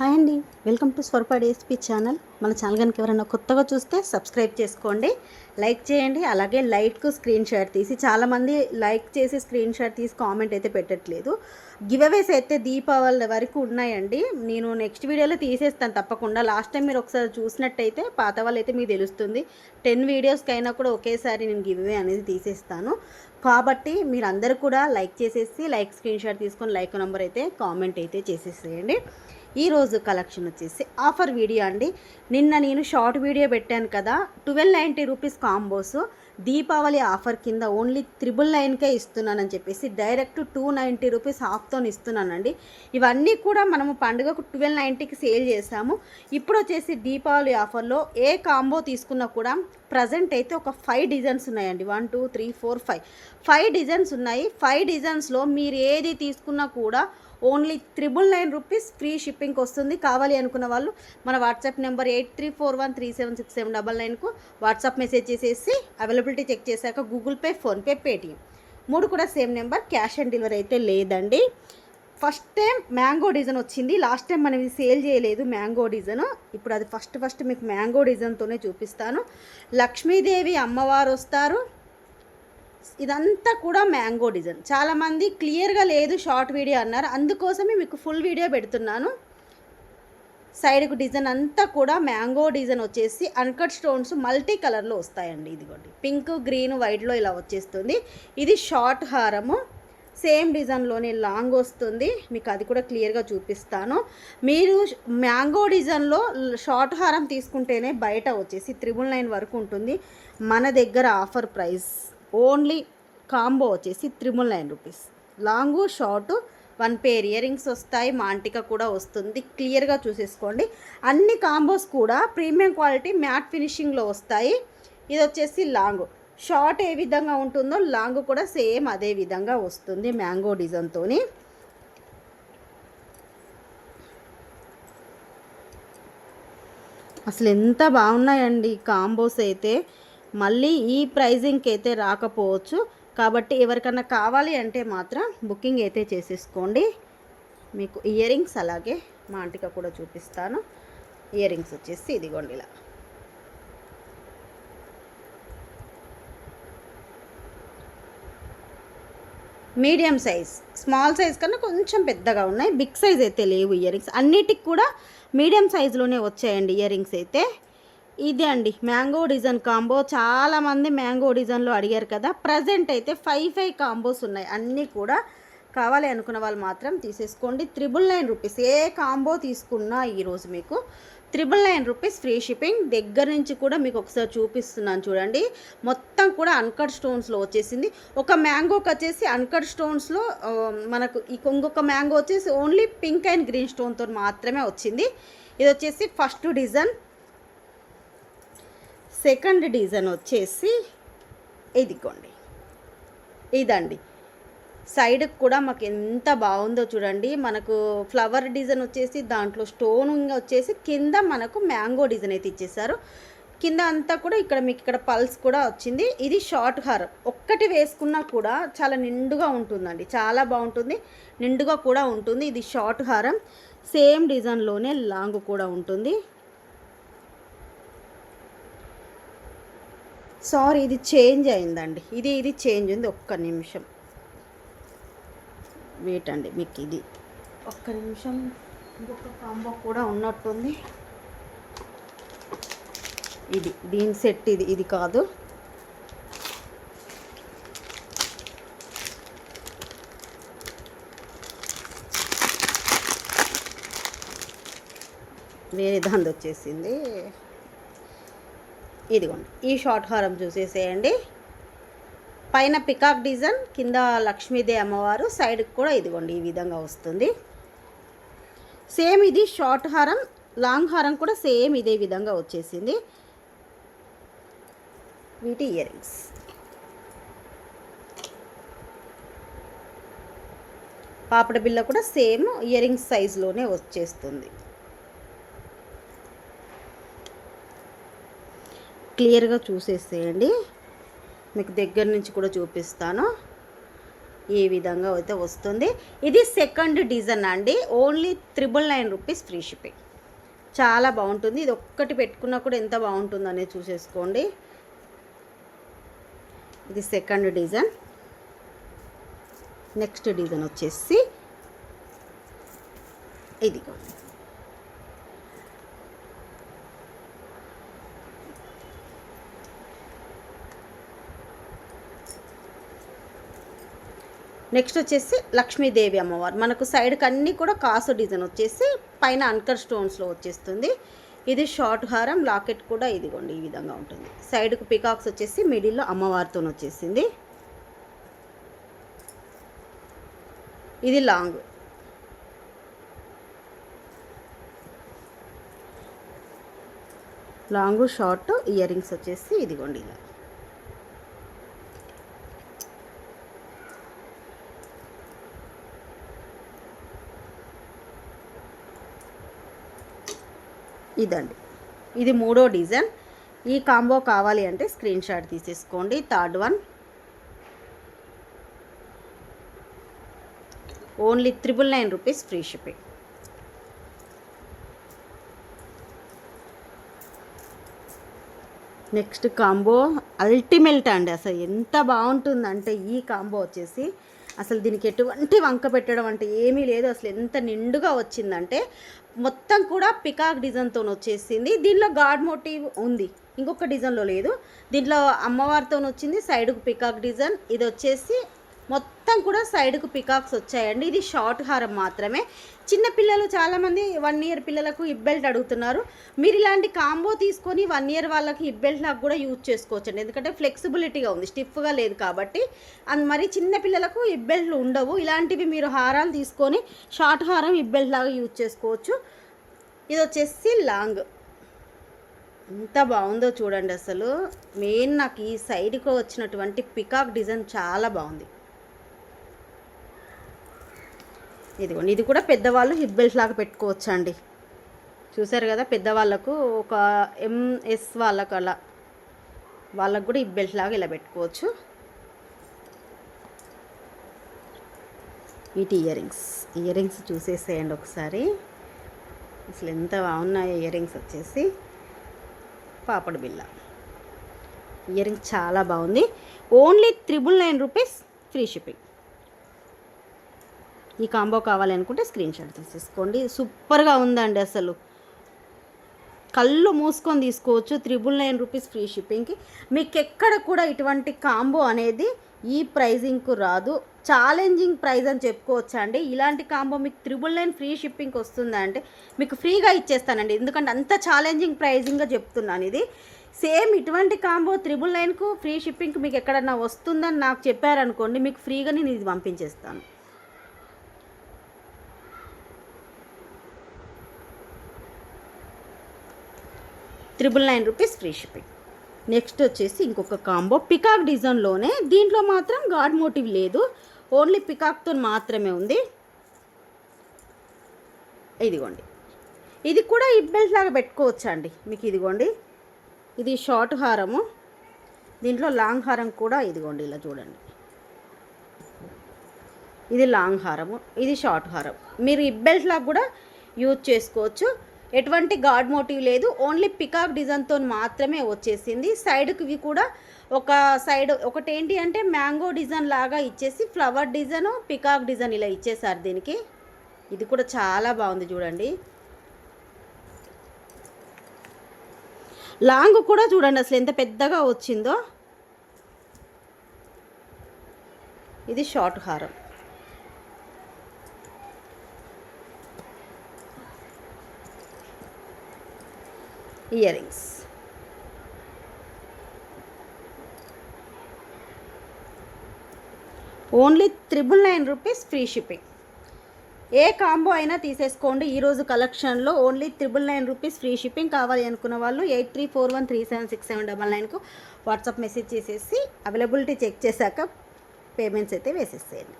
Hi అండి. Welcome to స్వరపా DSP channel. మన ఛానల్ కనుక ఎవరైనా కొత్తగా చూస్తే సబ్స్క్రైబ్ చేసుకోండి. లైక్ చేయండి. అలాగే లైక్ స్క్రీన్ షాట్ తీసి చాలామంది లైక్ చేసి స్క్రీన్ షాట్ తీసి కామెంట్ అయితే పెట్టట్లేదు. గివ్ అవేస్ అయితే దీపావళి వరకు ఉన్నాయండి. నేను నెక్స్ట్ వీడియోలో తీసేస్తాను తప్పకుండా. లాస్ట్ టైం మీరు ఒకసారి చూసినట్టయితే పాత వాళ్ళైతే అయితే మీకు తెలుస్తుంది. టెన్ వీడియోస్కి అయినా కూడా ఒకేసారి నేను గివ్ అవే అనేది తీసేస్తాను. కాబట్టి మీరు కూడా లైక్ చేసేసి లైక్ స్క్రీన్ షాట్ తీసుకొని లైక్ నెంబర్ అయితే కామెంట్ అయితే చేసేసేయండి. ఈరోజు కలెక్షన్ వచ్చేసి ఆఫర్ వీడియో అండి. నిన్న నేను షార్ట్ వీడియో పెట్టాను కదా twelve ninety rupees combos Deepavali offer కింద ఓన్లీ త్రిబుల్ నైన్కే ఇస్తున్నానని చెప్పేసి డైరెక్ట్ టూ నైంటీ రూపీస్ ఆఫ్తో ఇస్తున్నానండి. ఇవన్నీ కూడా మనము పండుగకు ట్వెల్వ్ నైంటీకి సేల్ చేసాము ఇప్పుడు వచ్చేసి దీపావళి ఆఫర్లో ఏ కాంబో తీసుకున్నా కూడా ప్రజెంట్ అయితే ఒక ఫైవ్ డిజైన్స్ ఉన్నాయండి. One two three four five five designs ఉన్నాయి. ఫైవ్ డిజైన్స్లో మీరు ఏది తీసుకున్నా కూడా only triple nine rupees free షిప్పింగ్కి వస్తుంది. కావాలి అనుకున్న వాళ్ళు మన WhatsApp number eight three four one three seven six seven double నైన్కు WhatsApp message చేసేసి అవైలబిలిటీ చెక్ చేశాక గూగుల్ పే ఫోన్పే పేటిఎం. మూడు కూడా same number cash on delivery అయితే లేదండి. ఫస్ట్ టైం మ్యాంగో డిజైన్ వచ్చింది. లాస్ట్ టైం మనం ఇది సేల్ చేయలేదు మ్యాంగో డిజైన్. ఇప్పుడు అది ఫస్ట్ ఫస్ట్ మీకు మ్యాంగో డిజైన్తోనే చూపిస్తాను. లక్ష్మీదేవి అమ్మవారు వస్తారు. ఇదంతా కూడా మ్యాంగో డిజైన్. చాలామంది క్లియర్గా లేదు షార్ట్ వీడియో అన్నారు. అందుకోసమే మీకు ఫుల్ వీడియో పెడుతున్నాను. సైడ్కు డిజైన్ అంతా కూడా మ్యాంగో డిజైన్ వచ్చేసి అన్కట్ స్టోన్స్ మల్టీ కలర్లో వస్తాయండి ఇదిగోండి. పింక్ గ్రీన్ వైట్లో ఇలా వచ్చేస్తుంది. ఇది షార్ట్ హారము. సేమ్ డిజైన్లోనే లాంగ్ వస్తుంది. మీకు అది కూడా క్లియర్గా చూపిస్తాను. మీరు మ్యాంగో డిజైన్లో షార్ట్ హారం తీసుకుంటేనే బయట వచ్చేసి త్రిబుల్ నైన్ వరకు ఉంటుంది. మన దగ్గర ఆఫర్ ప్రైస్ ఓన్లీ కాంబో వచ్చేసి triple nine rupees. Long short one pair earrings వస్తాయి మాంటిక కూడా వస్తుంది. క్లియర్గా చూసేసుకోండి. అన్ని కాంబోస్ కూడా ప్రీమియం క్వాలిటీ మ్యాట్ ఫినిషింగ్లో వస్తాయి. ఇది వచ్చేసి లాంగ్. షార్ట్ ఏ విధంగా ఉంటుందో లాంగ్ కూడా సేమ్ అదే విధంగా వస్తుంది మ్యాంగో డిజైన్తో అసలు ఎంత బాగున్నాయండి కాంబోస్ అయితే. మళ్ళీ ఈ ప్రైజింగ్కి అయితే రాకపోవచ్చు. కాబట్టి ఎవరికన్నా కావాలి అంటే మాత్రం బుకింగ్ అయితే చేసేసుకోండి. మీకు ఇయర్ రింగ్స్ అలాగే మా ఆంటీగా కూడా చూపిస్తాను. ఇయర్ రింగ్స్ వచ్చేసి ఇదిగోండి ఇలా. మీడియం సైజ్ స్మాల్ సైజ్ కన్నా కొంచెం పెద్దగా ఉన్నాయి. బిగ్ సైజ్ అయితే లేవు ఇయర్ రింగ్స్ అన్నిటికి కూడా మీడియం సైజులోనే వచ్చాయండి ఇయర్ రింగ్స్ అయితే. ఇదే అండి మ్యాంగో డిజైన్ కాంబో. చాలామంది మ్యాంగో డిజైన్లో అడిగారు కదా ప్రజెంట్ అయితే ఫైవ్ ఫైవ్ కాంబోస్ ఉన్నాయి. అన్నీ కూడా కావాలి అనుకున్న వాళ్ళు మాత్రం తీసేసుకోండి. త్రిబుల్ నైన్ రూపీస్ ఏ కాంబో తీసుకున్నా ఈరోజు మీకు triple nine rupees free shipping. దగ్గర నుంచి కూడా మీకు ఒకసారి చూపిస్తున్నాను చూడండి. మొత్తం కూడా అన్కట్ స్టోన్స్లో వచ్చేసింది. ఒక మ్యాంగోకి వచ్చేసి అన్కట్ స్టోన్స్లో మనకు ఇంకొక మ్యాంగో వచ్చేసి ఓన్లీ పింక్ అండ్ గ్రీన్ స్టోన్తో మాత్రమే వచ్చింది. ఇది వచ్చేసి ఫస్ట్ డిజైన్. సెకండ్ డిజైన్ వచ్చేసి ఇదిగోండి. ఇదండి. సైడ్కి కూడా మాకు ఎంత బాగుందో చూడండి. మనకు ఫ్లవర్ డిజైన్ వచ్చేసి దాంట్లో స్టోన్ వచ్చేసి కింద మనకు మ్యాంగో డిజైన్ అయితే ఇచ్చేసారు కింద అంతా కూడా ఇక్కడ మీకు ఇక్కడ పల్స్ కూడా వచ్చింది. ఇది షార్ట్ హారం. ఒక్కటి వేసుకున్నా కూడా చాలా నిండుగా ఉంటుందండి. చాలా బాగుంటుంది. నిండుగా కూడా ఉంటుంది. ఇది షార్ట్ హారం. సేమ్ డిజైన్లోనే లాంగ్ కూడా ఉంటుంది. సారీ ఇది చేంజ్ అయిందండి. ఇది ఇది చేంజ్ ఉంది. ఒక్క నిమిషం. వెయిట్ అండి మీకు ఇది. ఒక్క నిమిషం. ఇంకొక కాంబో కూడా ఉన్నట్టుంది. ఇది దీని సెట్ ఇది ఇది కాదు. వేరే దాని వచ్చేసింది. ఇదిగోండి. ఈ షార్ట్ హారం చూసేసేయండి. పైన పికాక్ డిజైన్ కింద లక్ష్మీదేవి అమ్మవారు సైడ్కి కూడా ఇదిగోండి ఈ విధంగా వస్తుంది. సేమ్ ఇది షార్ట్ హారం లాంగ్ హారం కూడా సేమ్ ఇదే విధంగా వచ్చేసింది. వీటి ఇయర్ రింగ్స్ పాపడ బిల్ల కూడా సేమ్ ఇయర్ రింగ్స్ సైజులోనే వచ్చేస్తుంది. క్లియర్గా చూసేసేయండి. మీకు దగ్గర నుంచి కూడా చూపిస్తాను. ఈ విధంగా అయితే వస్తుంది. ఇది సెకండ్ డిజైన్ అండి. Only triple nine rupees free shipping. చాలా బాగుంటుంది. ఇది ఒక్కటి పెట్టుకున్నా కూడా ఎంత బాగుంటుందనే చూసేసుకోండి. ఇది సెకండ్ డిజైన్. నెక్స్ట్ డిజైన్ వచ్చేసి ఇదిగో నెక్స్ట్ వచ్చేసి లక్ష్మీదేవి అమ్మవారు. మనకు సైడ్కి అన్నీ కూడా కాసు డిజైన్ వచ్చేసి పైన అంకర్ స్టోన్స్లో వచ్చేస్తుంది. ఇది షార్ట్ హారం లాకెట్ కూడా ఇదిగోండి ఈ విధంగా ఉంటుంది. సైడ్కు పికాక్స్ వచ్చేసి మిడిల్లో అమ్మవారితో వచ్చేసింది. ఇది long long short ear rings వచ్చేసి ఇదిగోండి ఇలా. ఇదండి. ఇది మూడో డిజైన్. ఈ కాంబో కావాలి అంటే స్క్రీన్ షాట్ తీసేసుకోండి. Third one. Only triple nine rupees free shipping. Next combo ultimate అండి. అసలు ఎంత బాగుంటుందంటే ఈ కాంబో వచ్చేసి అసలు దీనికి ఎటువంటి వంక పెట్టడం అంటే ఏమీ లేదు. అసలు ఎంత నిండుగా వచ్చిందంటే మొత్తం కూడా పికాక్ డిజైన్తో వచ్చేసింది. దీనిలో గాడ్ మోటివ్ ఉంది. ఇంకొక డిజైన్లో లేదు. దీంట్లో అమ్మవారితో వచ్చింది. సైడ్కు పికాక్ డిజైన్. ఇది వచ్చేసి మొత్తం కూడా సైడ్కు పికాక్స్ వచ్చాయండి. ఇది షార్ట్ హారం మాత్రమే. చిన్న పిల్లలు చాలామంది వన్ ఇయర్ పిల్లలకు ఇబ్బెల్ట్ బెల్ట్ అడుగుతున్నారు. మీరు ఇలాంటి కాంబో తీసుకొని వన్ ఇయర్ వాళ్ళకి ఇబ్బెల్ట్ బెల్ట్ లాగా కూడా యూజ్ చేసుకోవచ్చండి. ఎందుకంటే ఫ్లెక్సిబిలిటీగా ఉంది. స్టిఫ్గా లేదు కాబట్టి. అండ్ మరి చిన్న పిల్లలకు బెల్ట్లు ఉండవు. ఇలాంటివి మీరు హారాలు తీసుకొని షార్ట్ హారం ఇబ్బెల్ట్ బెల్ట్ లాగా యూజ్ చేసుకోవచ్చు. ఇది వచ్చేసి లాంగ్. ఎంత బాగుందో చూడండి అసలు. మెయిన్ నాకు ఈ సైడ్కి వచ్చినటువంటి పికాక్ డిజైన్ చాలా బాగుంది. ఇదిగోండి ఇది కూడా పెద్దవాళ్ళు హిప్ బెల్ట్ లాగా పెట్టుకోవచ్చు అండి చూసారు కదా పెద్దవాళ్ళకు ఒక ఎంఎస్ వాళ్ళకు అలా వాళ్ళకు కూడా హిప్ బెల్ట్ లాగా ఇలా పెట్టుకోవచ్చు. వీటి ఇయర్ రింగ్స్ ఇయర్ రింగ్స్ చూసేసేయండి ఒకసారి. అసలు ఎంత బాగున్నాయో ఇయర్ రింగ్స్ వచ్చేసి. పాపడు బిల్ల ఇయర్ రింగ్స్ చాలా బాగుంది. Only triple nine rupees free shipping. ఈ కాంబో కావాలనుకుంటే స్క్రీన్ షాట్ తీసేసుకోండి. సూపర్గా ఉందండి అసలు. కళ్ళు మూసుకొని తీసుకోవచ్చు. త్రిబుల్ నైన్ రూపీస్ ఫ్రీ షిప్పింగ్కి. మీకు ఎక్కడ కూడా ఇటువంటి కాంబో అనేది ఈ ప్రైజింగ్కు రాదు. ఛాలెంజింగ్ ప్రైస్ అని చెప్పుకోవచ్చు అండి ఇలాంటి కాంబో మీకు త్రిబుల్ నైన్ ఫ్రీ షిప్పింగ్కి వస్తుందంటే మీకు ఫ్రీగా ఇచ్చేస్తానండి. ఎందుకంటే అంత ఛాలెంజింగ్ ప్రైజింగ్గా చెప్తున్నాను ఇది. సేమ్ ఇటువంటి కాంబో త్రిబుల్ నైన్కు ఫ్రీ షిప్పింగ్కి మీకు ఎక్కడన్నా వస్తుందని నాకు చెప్పారనుకోండి మీకు ఫ్రీగా నేను ఇది పంపించేస్తాను. Triple nine rupees free shipping. Next వచ్చేసి ఇంకొక కాంబో. పికాక్ డిజైన్లోనే దీంట్లో మాత్రం గాడ్ మోటివ్ లేదు. ఓన్లీ పికాక్తో మాత్రమే ఉంది. ఇదిగోండి. ఇది కూడా హిప్ బెల్ట్ లాగా పెట్టుకోవచ్చు అండి మీకు ఇదిగోండి. ఇది షార్ట్ హారము. దీంట్లో లాంగ్ హారం కూడా ఇదిగోండి ఇలా చూడండి. ఇది లాంగ్ హారము. ఇది షార్ట్ హారం. మీరు హిప్ బెల్ట్ లాగా కూడా యూజ్ చేసుకోవచ్చు. ఎటువంటి గాడ్ మోటివ్ లేదు. ఓన్లీ పికాక్ డిజైన్తో మాత్రమే వచ్చేసింది. సైడ్కి కూడా ఒక సైడ్ ఒకటి ఏంటి అంటే మ్యాంగో డిజైన్ లాగా ఇచ్చేసి ఫ్లవర్ డిజైన్ పికాక్ డిజైన్ ఇలా ఇచ్చేసారు దీనికి. ఇది కూడా చాలా బాగుంది చూడండి. లాంగ్ కూడా చూడండి అసలు ఎంత పెద్దగా వచ్చిందో. ఇది షార్ట్ హారం. Earrings only triple nine rupees free shipping ఏ కాంబో అయినా తీసేసుకోండి. ఈరోజు కలెక్షన్లో only triple nine rupees free shipping కావాలి అనుకున్న వాళ్ళు eight three four one three seven six seven double నైన్కు WhatsApp message చేసేసి అవైలబిలిటీ చెక్ చేశాక పేమెంట్స్ అయితే వేసేసేయండి.